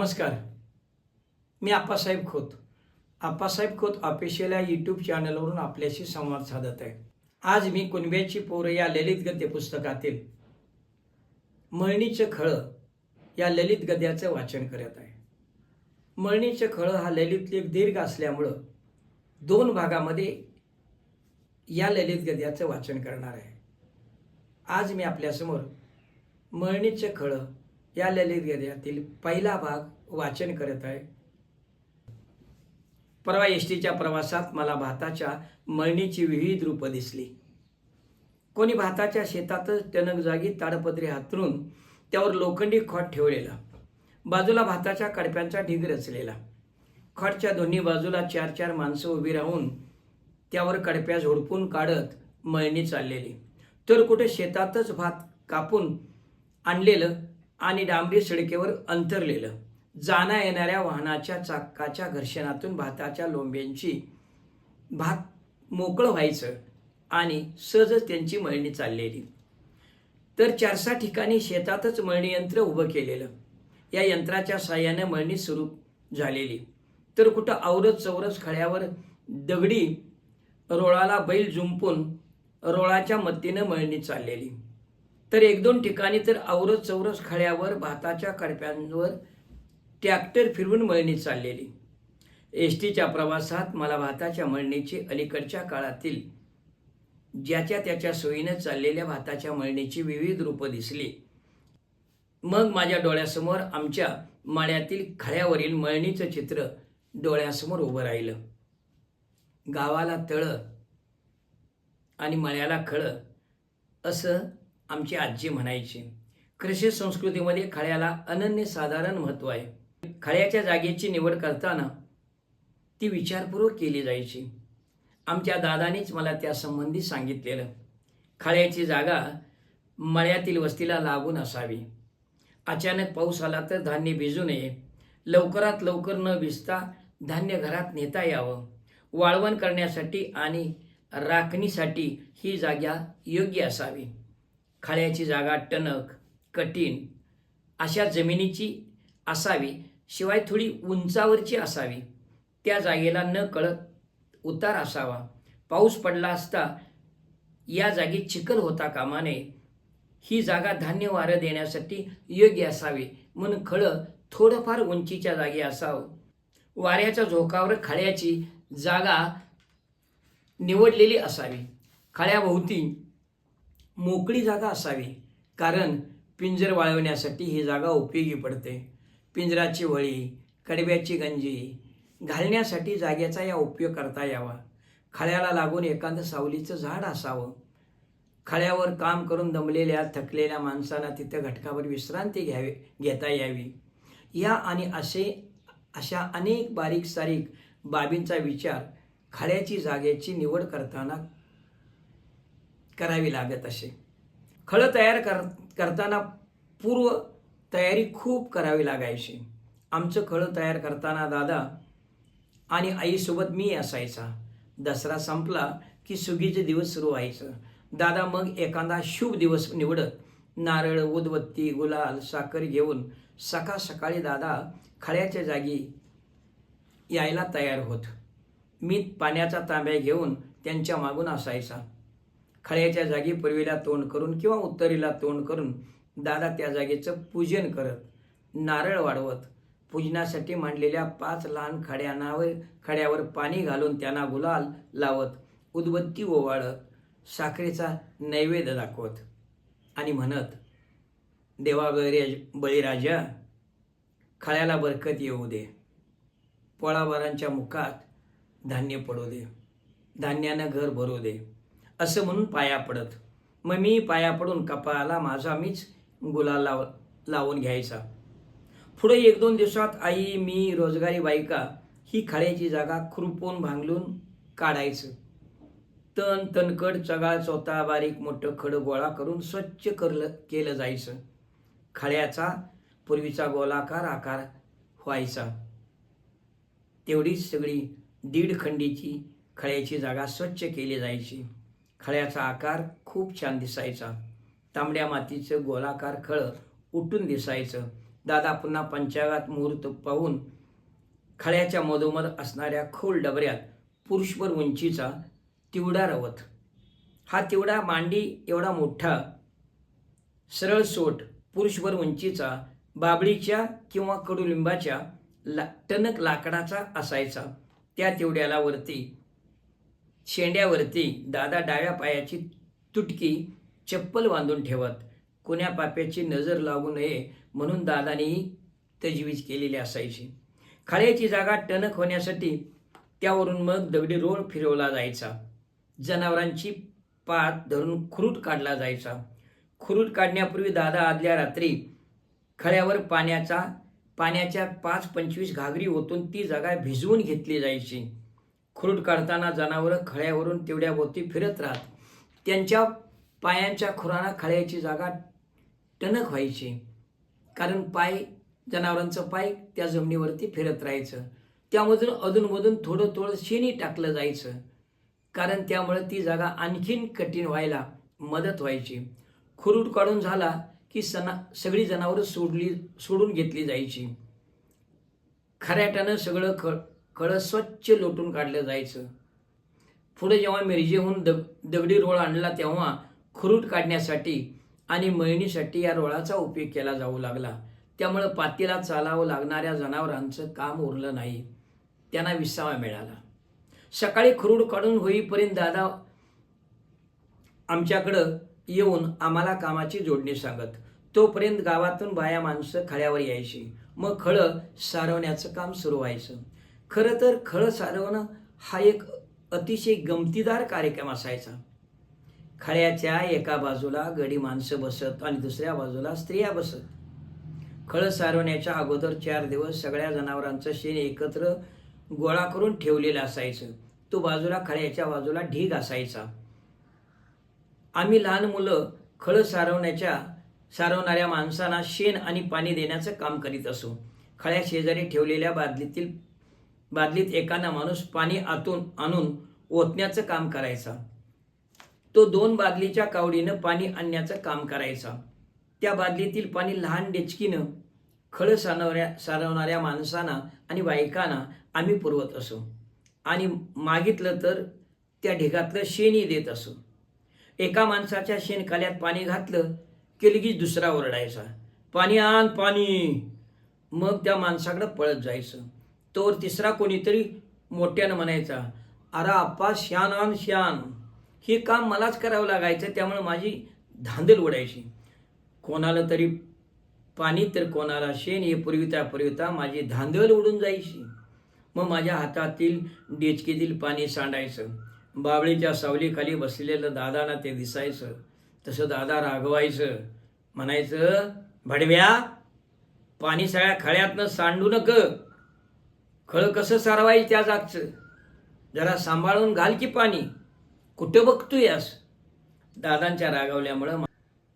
नमस्कार. मी आप्पासाहेब खोत. आप्पासाहेब खोत ऑफिशियल या यूट्यूब चॅनलवरून आपल्याशी संवाद साधत आहे. आज मी कुणब्याची पोरं या ललित गद्य पुस्तकातील मळणीचं खळं या ललित गद्याचं वाचन करत आहे. मळणीचं खळं हा ललित लेख दीर्घ असल्यामुळं दोन भागामध्ये या ललित गद्याचं वाचन करणार आहे. आज मी आपल्यासमोर मळणीचं खळं या ललित गद्यातील पहिला भाग वाचन करत आहे. परवा एस टीच्या प्रवासात मला भाताच्या मळणीची विविध रूपं दिसली. कोणी भाताच्या शेतातच टणक जागी ताडपत्री हातरून त्यावर लोखंडी खोट ठेवलेला बाजूला भाताच्या कडप्यांचा ढीग रचलेला. खटच्या दोन्ही बाजूला चार चार माणसं उभी राहून त्यावर कडप्या झोडपून काढत मळणी चाललेली. तर कुठे शेतातच भात कापून आणलेलं आणि डांबरी सडकेवर अंतरलेलं. जाण्या येणाऱ्या वाहनाच्या चाकाच्या घर्षणातून भाताच्या लोंब्यांची भात मोकळं व्हायचं आणि सहजच त्यांची मळणी चाललेली. तर चारसा ठिकाणी शेतातच मळणी यंत्र उभं केलेलं. या यंत्राच्या साह्याने मळणी सुरू झालेली. तर कुठं आवरत चौरस खड्यावर दगडी रोळाला बैल जुंपून रोळाच्या मत्तीनं मळणी चाललेली. तर एक दोन ठिकाणी तर औरस चौरस खळ्यावर भाताच्या कडप्यांवर ट्रॅक्टर फिरवून मळणी चाललेली. एस टीच्या प्रवासात मला भाताच्या मळणीची अलीकडच्या काळातील ज्याच्या त्याच्या सोयीनं चाललेल्या भाताच्या मळणीची विविध रूपं दिसली. मग माझ्या डोळ्यासमोर आमच्या माळ्यातील खळ्यावरील मळणीचं चित्र डोळ्यासमोर उभं राहिलं. गावाला तळं आणि मळ्याला खळं असं आमची आजी म्हणायची कृषी संस्कृतीमध्ये खळ्याला अनन्यसाधारण महत्त्व आहे. खळ्याच्या जागेची निवड करताना ती विचारपूर्वक केली जायची. आमच्या दादानेच मला त्यासंबंधी सांगितलेलं. खळ्याची जागा मळ्यातील वस्तीला लागून असावी. अचानक पाऊस आला तर धान्य भिजू नये. लवकरात लवकर न भिजता धान्य घरात नेता यावं. वाळवण करण्यासाठी आणि राखणीसाठी ही जागा योग्य असावी. खळ्याची जागा टणक कठीण अशा जमिनीची असावी शिवाय थोडी उंचावरची असावी. त्या जागेला न कळत उतार असावा. पाऊस पडला असता या जागी चिखल होता कामा नये ही जागा धान्य वारं देण्यासाठी योग्य असावी म्हणून खळं थोडंफार उंचीच्या जागी असावं. वाऱ्याच्या झोकावर खळ्याची जागा निवडलेली असावी. खळ्याभोवती मोकळी जागा असावी. कारण पिंजर वाळवण्यासाठी ही जागा उपयोगी पडते. पिंजराची वळी कडब्याची गंजी घालण्यासाठी जागेचा या उपयोग करता यावा. खळ्याला लागून एखादं सावलीचं झाड असावं. खळ्यावर काम करून दमलेल्या थकलेल्या माणसांना तिथं घटकावर विश्रांती घ्यावी घेता यावी. या आणि असे अशा अनेक बारीक सारीक बाबींचा विचार खळ्याची जागेची निवड करताना करावी लागत असे. खळं तयार कर करताना पूर्व तयारी खूप करावी लागायची. आमचं खळं तयार करताना दादा आणि आईसोबत मी असायचा. दसरा संपला की सुगीचे दिवस सुरू व्हायचं. दादा मग एखादा शुभ दिवस निवडत नारळ उदबत्ती गुलाल साखर घेऊन सकाळ सकाळी दादा खळ्याच्या जागी यायला तयार होत. मी पाण्याचा तांब्या घेऊन त्यांच्या मागून असायचा. खळ्याच्या जागी पूर्वीला तोंड करून किंवा उत्तरेला तोंड करून दादा त्या जागेचं पूजन करत नारळ वाढवत पूजनासाठी मांडलेल्या पाच लहान खड्यांवर खड्यावर पाणी घालून त्यांना गुलाल लावत उदबत्ती ओवाळत साखरेचा नैवेद्य दाखवत आणि म्हणत देवा बळीराज बळीराजा खळ्याला बरकत येऊ दे. पोळाबारांच्या मुखात धान्य पडू दे. धान्यानं घर भरू दे. असं म्हणून पाया पडत. मग मी पाया पडून कपाळाला माझा मीच गुलाल लाव लावून घ्यायचा. पुढे एक दोन दिवसात आई मी रोजगारी बायका ही खाड्याची जागा खुरपून भांगलून काढायचं. तण तणकड चगाळ चौथा बारीक मोठं खडं गोळा करून स्वच्छ करलं केलं जायचं. खड्याचा पूर्वीचा गोलाकार आकार व्हायचा. तेवढीच सगळी दीड खंडीची खळ्याची जागा स्वच्छ केली जायची. खळ्याचा आकार खूप छान दिसायचा. तांबड्या मातीचं गोलाकार खळं उठून दिसायचं. दादा पुन्हा पंचागात मुहूर्त पाहून खळ्याच्या मधोमध असणाऱ्या खोल डबऱ्यात पुरुषभर उंचीचा तिवडा रवत. हा तिवडा मांडी एवढा मोठा सरळ सोट पुरुषभर उंचीचा बाबळीच्या किंवा कडुलिंबाच्या ला टणक लाकडाचा असायचा. त्या तिवड्याला वरती शेंड्यावरती दादा डाव्या पायाची तुटकी चप्पल बांधून ठेवत कोण्या पाप्याची नजर लागू नये म्हणून दादानेही तजवीज केलेली असायची. खळ्याची जागा टणक होण्यासाठी त्यावरून मग दगडी रोड फिरवला जायचा. जनावरांची पात धरून खुरूट काढला जायचा. खुरूट काढण्यापूर्वी दादा आदल्या रात्री खळ्यावर पाण्याचा पाण्याच्या पाच पंचवीस घागरी ओतून ती जागा भिजवून घेतली जायची. खुरुट काढताना जनावरं खळ्यावरून तेवढ्या भोवती फिरत राहत. त्यांच्या पायांच्या खुराना खळ्याची जागा टणक व्हायची. कारण पाय जनावरांचं पाय त्या जमिनीवरती फिरत राहायचं. त्यामधून अधूनमधून थोडं थोडं शेणी टाकलं जायचं. कारण त्यामुळे ती जागा आणखीन कठीण व्हायला मदत व्हायची. खुरुट काढून झाला की सणा सगळी जनावरं सोडली सोडून घेतली जायची. खऱ्याटानं सगळं ख खळं स्वच्छ लोटून काढलं जायचं. पुढे जेव्हा मिरजेहून दग दगडी रोळ आणला तेव्हा खुरूट काढण्यासाठी आणि मळणीसाठी या रोळाचा उपयोग केला जाऊ लागला. त्यामुळं पातीला चालावं लागणाऱ्या जनावरांचं काम उरलं नाही. त्यांना विसावा मिळाला. सकाळी खुरूड काढून होईपर्यंत दादा आमच्याकडं येऊन आम्हाला कामाची जोडणी सांगत. तोपर्यंत गावातून बाया माणसं खळ्यावर यायची. मग खळं सारवण्याचं काम सुरू व्हायचं. खरं तर खळं सारवणं हा एक अतिशय गमतीदार कार्यक्रम असायचा. खळ्याच्या एका बाजूला गडी माणसं बसत आणि दुसऱ्या बाजूला स्त्रिया बसत. खळ सारवण्याच्या अगोदर चार दिवस सगळ्या जनावरांचं शेण एकत्र गोळा करून ठेवलेलं असायचं. तो बाजूला खळ्याच्या बाजूला ढीग असायचा. आम्ही लहान मुलं खळं सारवण्याच्या सारवणाऱ्या माणसांना शेण आणि पाणी देण्याचं काम करीत असो. खळ्या शेजारी ठेवलेल्या बादलीतील बादलीत एकाना माणूस पाणी आतून आणून ओतण्याचं काम करायचा. तो दोन बादलीच्या कावडीनं पाणी आणण्याचं काम करायचा. त्या बादलीतील पाणी लहान डेचकीनं खळ सारवऱ्या सारवणाऱ्या माणसांना आणि बायकांना आम्ही पुरवत असो. आणि मागितलं तर त्या ढिगातलं शेणी देत असो. एका माणसाच्या शेणकाल्यात पाणी घातलं की लगेच दुसरा ओरडायचा. पाणी आण पाणी! मग त्या माणसाकडं पळत जायचं. तो तिसरा कोणीतरी मोठ्यानं म्हणायचा अरे आप्पा शान आन शान हे काम मलाच करावं लागायचं त्यामुळे माझी धांदल उडायची. कोणाला तरी पाणी तर कोणाला शेण हे पुरविता पुरविता माझी धांदल उडून जायची. मग माझ्या हातातील डेचकीतील पाणी सांडायचं. बावळीच्या सावलीखाली बसलेलं दादाना ते दिसायचं. तसं दादा रागवायचं. म्हणायचं भडव्या पाणी सगळ्या खळ्यातनं सांडू नक. खळ कसं सारवाई त्या जागचं? जरा सांभाळून घाल की पाणी. कुठं बघतोयास दादांच्या रागावल्यामुळं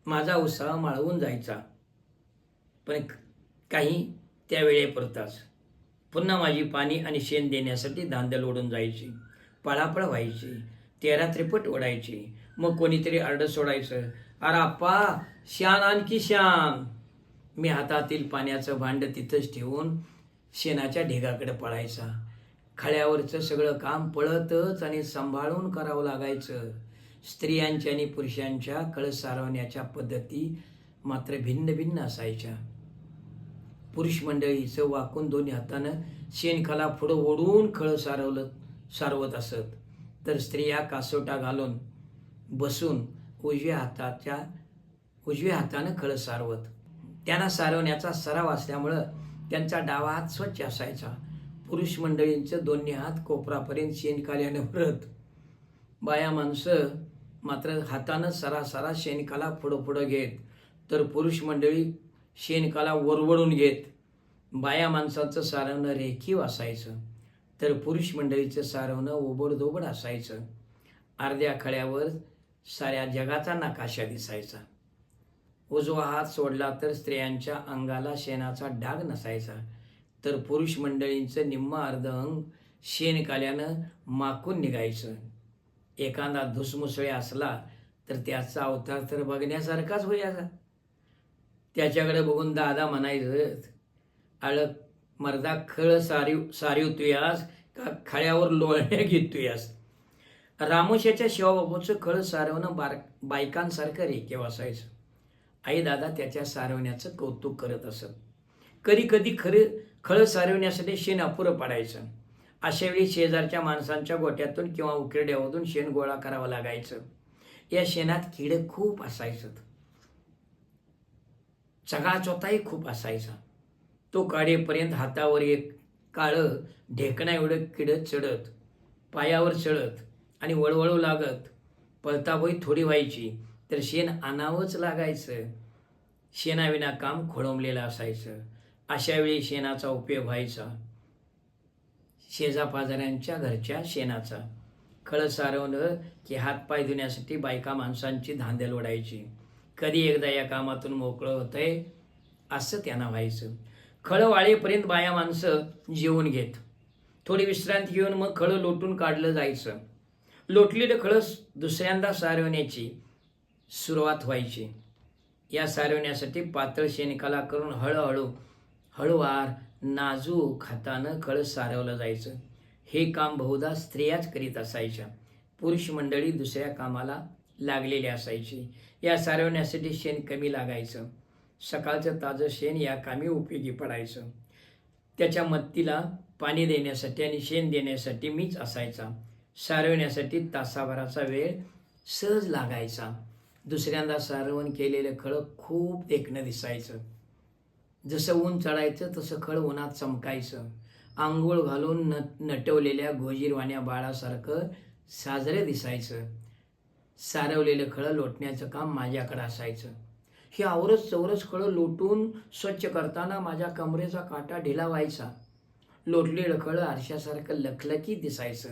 माझा उत्साह माळवून जायचा. पण काही त्यावेळेपुरताच पुन्हा माझी पाणी आणि शेण देण्यासाठी धांदल ओढून जायची. पळापळ व्हायची. तेरा त्रिपट ओढायची. मग कोणीतरी आरडं सोडायचं. अरे आप्पा शान आणखी शान मी हातातील पाण्याचं भांड तिथंच ठेवून शेणाच्या ढिगाकडे पळायचा. खळ्यावरचं सगळं काम पळतच आणि सांभाळून करावं लागायचं. स्त्रियांच्या आणि पुरुषांच्या कळ सारवण्याच्या पद्धती मात्र भिन्न भिन्न असायच्या. पुरुष मंडळीचं वाकून दोन्ही हातानं शेणखाला पुढं ओढून खळ सारवलं सारवत असत. तर स्त्रिया कासोटा घालून बसून उजव्या हाताच्या उजव्या हातानं खळ सारवत. त्यांना सारवण्याचा सराव असल्यामुळं त्यांचा डावा हात स्वच्छ असायचा. पुरुष मंडळींचे दोन्ही हात कोपरापर्यंत शेणकाल्यानं भरत. बाया माणसं मात्र हातानं सरासरा शेणकाला पुढं पुढं घेत. तर पुरुष मंडळी शेणकाला वरवडून घेत. बाया माणसाचं सारवणं रेखीव असायचं. तर पुरुष मंडळीचं सारवणं ओबडधोबड असायचं. अर्ध्या खळ्यावर साऱ्या जगाचा नकाशा दिसायचा. उजवा हात सोडला तर स्त्रियांच्या अंगाला शेणाचा डाग नसायचा. तर पुरुष मंडळींचं निम्म अर्ध अंग शेणकाल्यानं माकून निघायचं. एखादा धुसमुसळे असला तर त्याचा अवतार तर बघण्यासारखाच होयाचा. त्याच्याकडे बघून दादा म्हणायचं अळ मर्दा खळ सारीव सारीव तुयास का खळ्यावर लोळण्या घेतोयास? रामोशाच्या शिवाबाबूचं खळ सारवणं बार बायकांसारखं रेखे असायचं आई दादा त्याच्या सारवण्याचं कौतुक करत असत. कधी कधी खरे खळं सारवण्यासाठी शेण अपुरं पडायचं. अशा वेळी शेजारच्या माणसांच्या गोट्यातून किंवा उकिरड्यामधून शेण गोळा करावं लागायचं. या शेणात किडं खूप असायचं. चगाचोताही खूप असायचा. तो काढेपर्यंत हातावर एक काळं ढेकणा एवढं किडत चढत पायावर चढत आणि वळवळू लागत पळताबोई थोडी व्हायची. तर शेण आणावंच लागायचं. शेणाविना काम खोळंबलेलं असायचं. अशा वेळी शेणाचा उपयोग व्हायचा. शेजापाजाऱ्यांच्या घरच्या शेणाचा. खळं सारवलं की हातपाय धुण्यासाठी बायका माणसांची धांदल ओढायची. कधी एकदा या कामातून मोकळं होतंय असं त्यांना व्हायचं. खळं वाळेपर्यंत बाया माणसं जेवून घेत. थोडी विश्रांती घेऊन मग खळं लोटून काढलं जायचं. लोटलेलं खळं दुसऱ्यांदा सारवण्याची सुरुवात व्हायची. या सारवण्यासाठी पातळ शेणकाला करून हळूहळू हळूवार नाजूक हातानं कळस सारवलं जायचं. हे काम बहुधा स्त्रियाच करीत असायच्या. पुरुष मंडळी दुसऱ्या कामाला लागलेली असायची. या सारवण्यासाठी शेण कमी लागायचं. सकाळचं ताजं शेण या कामी उपयोगी पडायचं. त्याच्या मत्तीला पाणी देण्यासाठी आणि शेण देण्यासाठी मीच असायचा. सारवण्यासाठी तासाभराचा वेळ सहज लागायचा. दुसऱ्यांदा सारवण केलेलं खळं खूप देखणं दिसायचं. जसं ऊन चढायचं तसं खळ उन्हात चमकायचं. आंघोळ घालून न नटवलेल्या गोजीरवाण्या बाळासारखं साजरे दिसायचं. सारवलेलं खळं लोटण्याचं काम माझ्याकडं असायचं. हे आवरस चौरस खळं लोटून स्वच्छ करताना माझ्या कमरेचा काटा ढिला व्हायचा. लोटलेलं खळं आरशासारखं लखलखीत दिसायचं.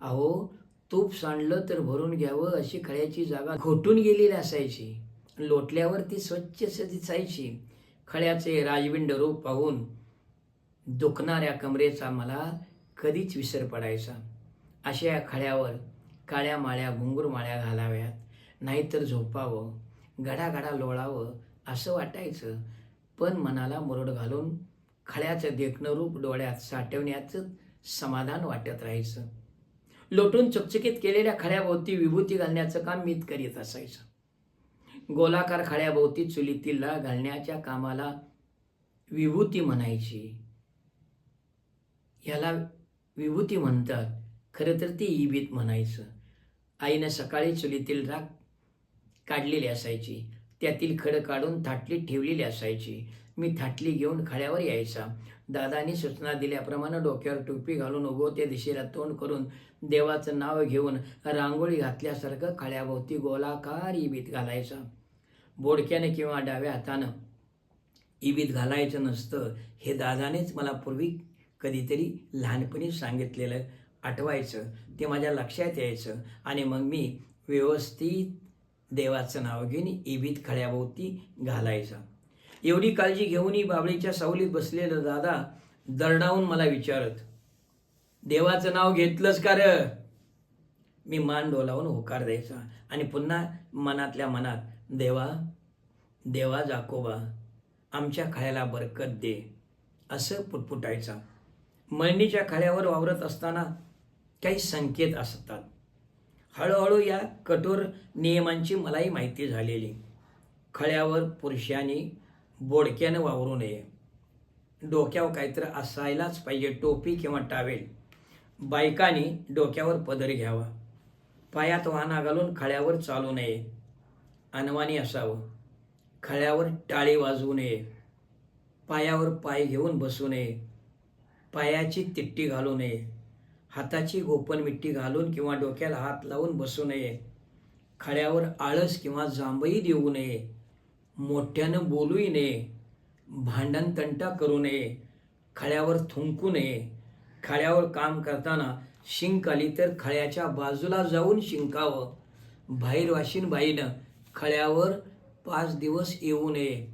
अहो तूप सांडलं तर भरून घ्यावं अशी खळ्याची जागा घोटून गेलेली असायची. लोटल्यावर ती स्वच्छ दिसायची खळ्याचे राजविंड रूप पाहून दुखणाऱ्या कमरेचा मला कधीच विसर पडायचा. अशा या खळ्यावर काळ्या माळ्या घुंगूर माळ्या घालाव्यात. नाहीतर झोपावं गडागडा लोळावं असं वाटायचं. पण मनाला मुरड घालून खळ्याचं देखणं रूप डोळ्यात साठवण्याचं समाधान वाटत राहायचं. लोटून चकचकीत केलेल्या खळ्याभोवती विभूती घालण्याचं काम मीत करीत असायचं. गोलाकार खळ्याभोवती चुलीतीला घालण्याच्या कामाला विभूती म्हणायची. याला विभूती म्हणतात. खरं तर ती इबीत म्हणायचं. आईनं सकाळी चुलीतील राख काढलेली असायची. त्यातील खडं काढून थाटलीत ठेवलेली असायची. मी थाटली घेऊन खळ्यावर यायचा. दादानी सूचना दिल्याप्रमाणे डोक्यावर टोपी घालून उगवत्या दिशेला तोंड करून देवाचं नाव घेऊन रांगोळी घातल्यासारखं खळ्याभोवती गोलाकार इबीत घालायचा. बोडक्याने किंवा डाव्या हातानं इबीत घालायचं नसतं हे दादानेच मला पूर्वी कधीतरी लहानपणी सांगितलेलं आठवायचं. ते माझ्या लक्षात यायचं आणि मग मी व्यवस्थित देवाचं नाव घेऊन इबीत खळ्याभोवती घालायचा. एवढी काळजी घेऊनही बाबळीच्या सावलीत बसलेलं दादा दरडावून मला विचारत देवाचं नाव घेतलंच का र? मी मान डोलावून होकार द्यायचा आणि पुन्हा मनातल्या मनात देवा देवा जाकोबा आमच्या खळ्याला बरकत दे असं पुटपुटायचा. मळणीच्या खळ्यावर वावरत असताना काही संकेत असतात. हळूहळू या कठोर नियमांची मलाही माहिती झालेली. खळ्यावर पुरुषांनी बोडक्यानं वावरू नये. डोक्यावर काहीतरी असायलाच पाहिजे टोपी किंवा टावेल बायकांनी डोक्यावर पदर घ्यावा. पायात वाहना घालून खळ्यावर चालू नये. अनवानी असावं. खळ्यावर टाळी वाजवू नये. पायावर पाय घेऊन बसू नये. पायाची तिट्टी घालू नये. हाताची गोपन मिट्टी घालून किंवा डोक्याला हात लावून बसू नये. खळ्यावर आळस किंवा जांभई देऊ नये. मोठ्यानं बोलूही नये भांडण तंटा करू नये खळ्यावर थुंकू नये. खळ्यावर काम करताना शिंक आली तर खळ्याच्या बाजूला जाऊन शिंकावं. बाहेर बाईनं खळ्यावर पाच दिवस येऊ नये.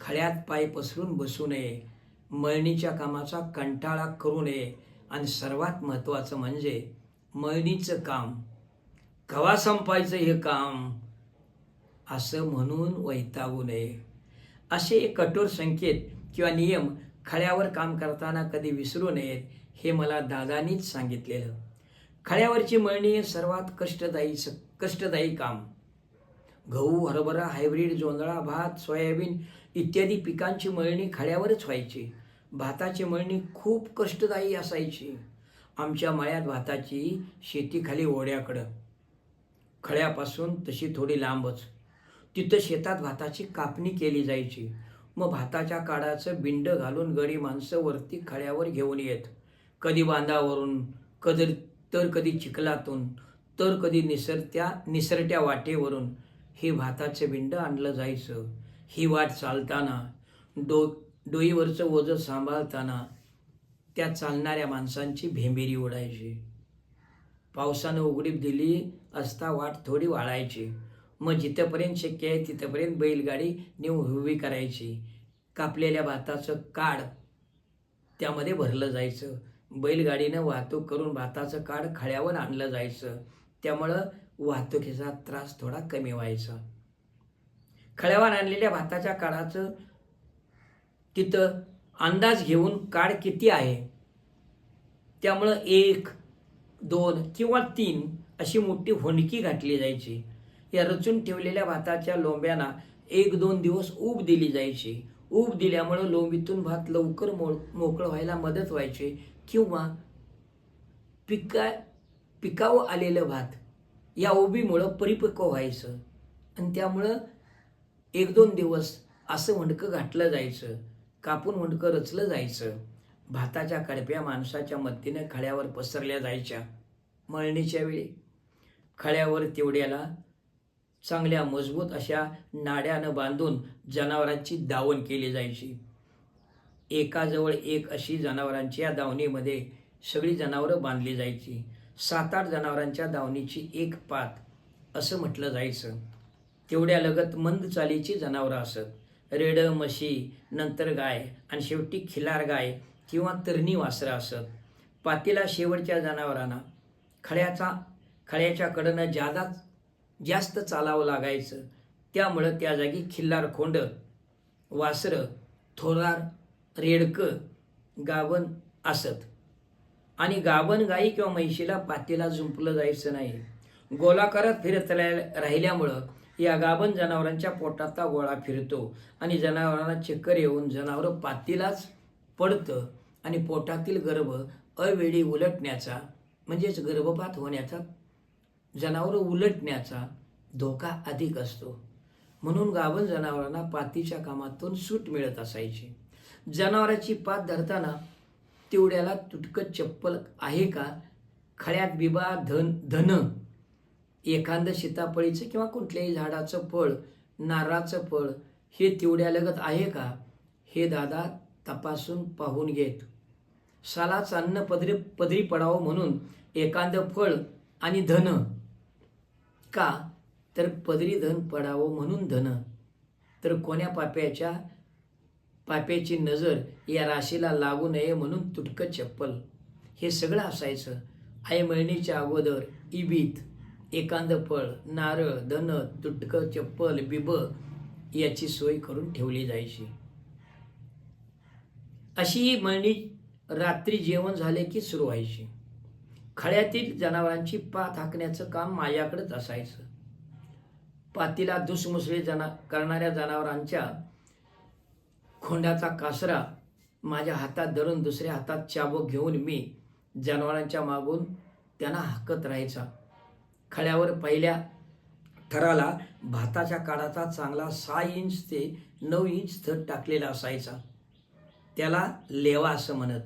खळ्यात पाय पसरून बसू नये. मळणीच्या कामाचा कंटाळा करू नये. आणि सर्वात महत्त्वाचं म्हणजे मळणीचं काम. कवा संपायचं हे काम? असं म्हणून वैतागू नये. असे कठोर संकेत किंवा नियम खळ्यावर काम करताना कधी विसरू नयेत हे मला दादानीच सांगितलेलं. खळ्यावरची मळणी सर्वात कष्टदायी कष्टदायी काम. गहू हरभरा हायब्रीड जोंधळा भात सोयाबीन इत्यादी पिकांची मळणी खळ्यावरच व्हायची. भाताची मळणी खूप कष्टदायी असायची. आमच्या मळ्यात भाताची शेती खाली ओढ्याकडं. खळ्यापासून तशी थोडी लांबच. तिथं शेतात भाताची कापणी केली जायची. मग भाताच्या काडाचं बिंड घालून गडी माणसं वरती खळ्यावर घेऊन येत. कधी बांधावरून कधी तर कधी चिखलातून तर कधी निसरत्या निसरट्या वाटेवरून हे भाताचं बिंड आणलं जायचं. ही वाट चालताना डो डोईवरचं ओझं सांभाळताना त्या चालणाऱ्या माणसांची भेंबेरी उडायची पावसानं उघडीप दिली असता वाट थोडी वाळायची. मग जिथंपर्यंत शक्य आहे तिथंपर्यंत बैलगाडी नेऊन उभी करायची. कापलेल्या भाताचं काड त्यामध्ये भरलं जायचं. बैलगाडीनं वाहतूक करून भाताचं काड खळ्यावर आणलं जायचं. त्यामुळं वाहतुकीचा त्रास थोडा कमी व्हायचा. खळ्यावर आणलेल्या भाताच्या काळाचं तिथं अंदाज घेऊन काड किती आहे? त्यामुळं एक दोन किंवा तीन अशी मोठी होणकी घातली जायची. या रचून ठेवलेल्या भाताच्या लोंब्यांना एक दोन दिवस ऊब दिली जायची. ऊब दिल्यामुळं लोंबीतून भात लवकर मो मोकळं व्हायला मदत व्हायची किंवा पिका पिकावं आलेलं भात या उबीमुळं परिपक्व व्हायचं. आणि त्यामुळं एक दोन दिवस असं वंडकं घातलं जायचं कापून वंडकं रचलं जायचं भाताच्या कडप्या माणसाच्या मदतीनं खळ्यावर पसरल्या जायच्या मळणीच्या वेळी. खळ्यावर तेवढ्याला चांगल्या मजबूत अशा नाड्यानं बांधून जनावरांची दावण केली जायची. एकाजवळ एक अशी जनावरांची या दावणीमध्ये सगळी जनावरं बांधली जायची. सात आठ जनावरांच्या दावणीची एक पात असं म्हटलं जायचं. तेवढ्या लगत मंद चालीची जनावरं असत. रेड म्हशी नंतर गाय आणि शेवटी खिलार गाय किंवा तरणी वासरं असत. पातीला शेवटच्या जनावरांना खळ्याचा खळ्याच्या कडनं जादा जास्त चालावं लागायचं. त्यामुळं त्या जागी खिल्लार खोंड वासरं थोरार रेडकं गावन असत. आणि गावन गाई किंवा म्हैशीला पातीला जुंपलं जायचं नाही. गोलाकारात फिरत राहिल्यामुळं या गाभण जनावरांच्या पोटातला गोळा फिरतो. आणि जनावरांना चक्कर येऊन जनावरं पातीलाच पडतं आणि पोटातील गर्भ अवेळी उलटण्याचा म्हणजेच गर्भपात होण्याचा जनावरं उलटण्याचा धोका अधिक असतो. म्हणून गाभण जनावरांना पातीच्या कामातून सूट मिळत असायची. जनावराची पात धरताना तेवढ्याला तुटकत चप्पल आहे का? खळ्यात बिबा धन धन एखादं सीताफळीचं किंवा कुठल्याही झाडाचं फळ नारळाचं फळ हे तेवढ्यालगत आहे का? हे दादा तपासून पाहून घेत. सालाच अन्न पदरी पदरी पडावं म्हणून एखादं फळ आणि धन का? तर पदरी धन पडावं म्हणून धन. तर कोण्या पाप्याच्या? पाप्याची नजर या राशीला लागू नये म्हणून तुटकं चप्पल. हे सगळं असायचं. आई मळणीच्या अगोदर इबीत एकांद फळ नारळ धन तुटकं चप्पल बिब याची सोय करून ठेवली जायची. अशी ही मळणी रात्री जेवण झाले की सुरू व्हायची. खळ्यातील जनावरांची पात हाकण्याचं काम माझ्याकडेच असायचं. पातीला दुसमुसळे जना करणाऱ्या जनावरांच्या खोंडाचा कासरा माझ्या हातात धरून दुसऱ्या हातात चाबूक घेऊन मी जनावरांच्या मागून त्यांना हाकत राहायचा. खळ्यावर पहिल्या थराला भाताच्या काडाचा चांगला सहा इंच ते नऊ इंच थर टाकलेला असायचा. त्याला लेवा असं म्हणत.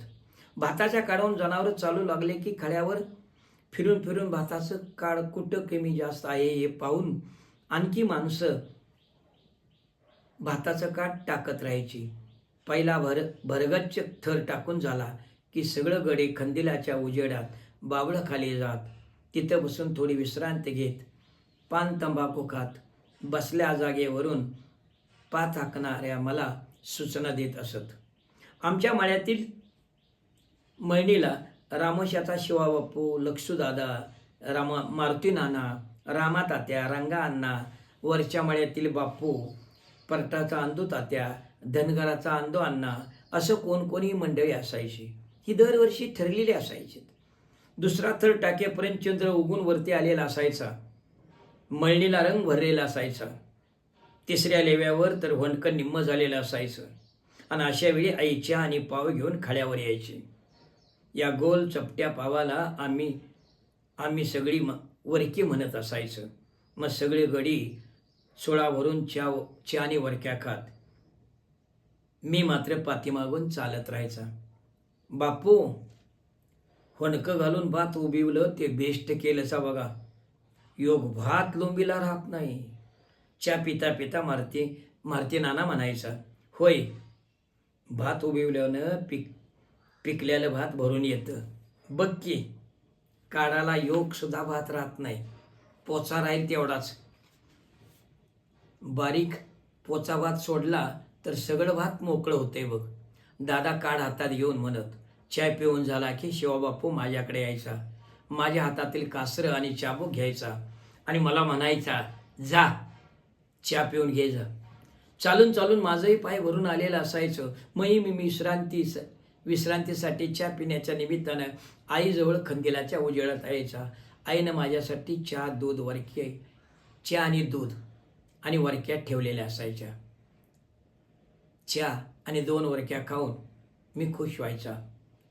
भाताच्या काढून जनावरं चालू लागले की खड्यावर फिरून फिरून भाताचं काळ कुठं कमी जास्त आहे हे पाहून आणखी माणसं भाताचं काठ टाकत राहायची. पहिला भर भरगच्च थर टाकून झाला की सगळं गडे खंदिलाच्या उजेडात बावळं खाली जात. तिथं बसून थोडी विश्रांती घेत पान तंबाखू खात बसल्या जागेवरून पात हाकणाऱ्या मला सूचना देत असत. आमच्या माळ्यातील मळणीला रामोशाचा शिवाबापू लक्षूदादा रामा मारुती नाना रामा तात्या रंगा अण्णा वरच्या मळ्यातील बापू परटाचा अंदू तात्या धनगराचा अंदो अण्णा असं कोण कोणी मंडळी असायची. ही दरवर्षी ठरलेली असायची दुसरा थर टाकेपर्यंत चंद्र उगून वरती आलेला असायचा. मळणीला रंग भरलेला असायचा. तिसऱ्या लेव्यावर तर वणकं निम्म झालेलं असायचं. आणि अशा वेळी आईच्या आणि पाव घेऊन खाड्यावर यायची. या गोल चपट्या पावाला आम्ही आम्ही सगळी म वरकी म्हणत असायचं. मग सगळे गडी सोळावरून च्या च्याने वरक्या खात. मी मात्र पाठीमागून चालत राहायचा. बापू होणकं घालून भात उबिवलं ते बेस्ट केलंचा बघा. योग भात लोंबीला राहत नाही. च्या पिता पिता मारती मारती नाना म्हणायचा होय भात उभिवल्यानं पिक पिकलेलं भात भरून येतं. बघ की काढाला योगसुद्धा भात राहत नाही. पोचा राहील तेवढाच. बारीक पोचा भात सोडला तर सगळं भात मोकळं होते बघ. दादा काढ हातात घेऊन म्हणत चाय पिऊन झाला की शिवाबापू माझ्याकडे यायचा. माझ्या हातातील कासरं आणि चाबूक घ्यायचा आणि मला म्हणायचा जा चहा पिऊन घे जा. चालून चालून माझंही पाय भरून आलेलं असायचं. मही मी विश्रांती विश्रांतीसाठी चहा पिण्याच्या निमित्तानं आईजवळ खंदिलाच्या उजेडात यायचा. आईनं माझ्यासाठी चहा दूध वरके चहा आणि दूध आणि वरक्या ठेवलेल्या असायच्या. चहा आणि दोन वरक्या खाऊन मी खुश व्हायचा.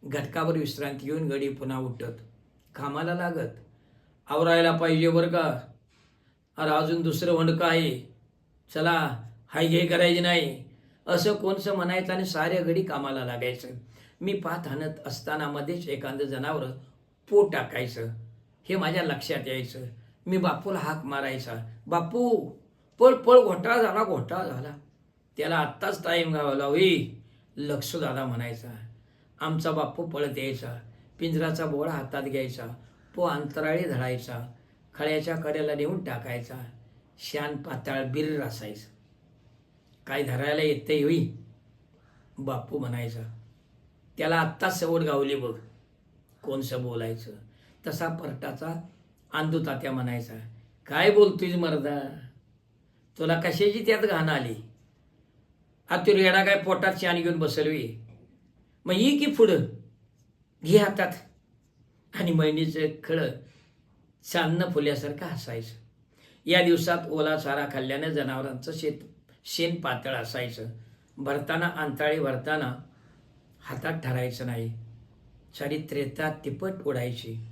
घटकावर विश्रांती घेऊन गडी पुन्हा उठत कामाला लागत. आवरायला पाहिजे बरं का? अरे अजून दुसरं वणकं आहे. चला हाय घे करायची नाही. असं कोणचं म्हणायचं आणि साऱ्या घडी कामाला लागायचं. मी पात हाणत असताना मध्येच एखादं जनावर पो टाकायचं. हे माझ्या लक्षात यायचं. मी बापूला हाक मारायचा. बापू पळ पळ घोटाळा झाला घोटाळा झाला. त्याला आत्ताच टाईम गावला होई लक्ष दादा म्हणायचा. आमचा बापू पळत यायचा. पिंजराचा बोळा हातात घ्यायचा. पो अंतराळी धरायचा. खळ्याच्या कड्याला नेऊन टाकायचा. शान पाताळ बिर असायचं. काय धरायला येते होई? बापू म्हणायचा. त्याला आत्ताच सवड गावली बघ. कोणसं बोलायचं? तसा परटाचा आंदू तात्या म्हणायचा. काय बोलतोय मर्दा? तुला कशाची त्यात घाण आली? आता रेडा काय पोटात शान घेऊन बसलवी मग ये की पुढं. घे हातात. आणि महिनीचं खळं चांदणं फुल्यासारखं हसायचं. या दिवसात ओला चारा खाल्ल्यानं जनावरांचं शेत शेण पातळ असायचं. भरताना अंताळी भरताना हातात ठरायचं नाही. सारी तिपट उडायची.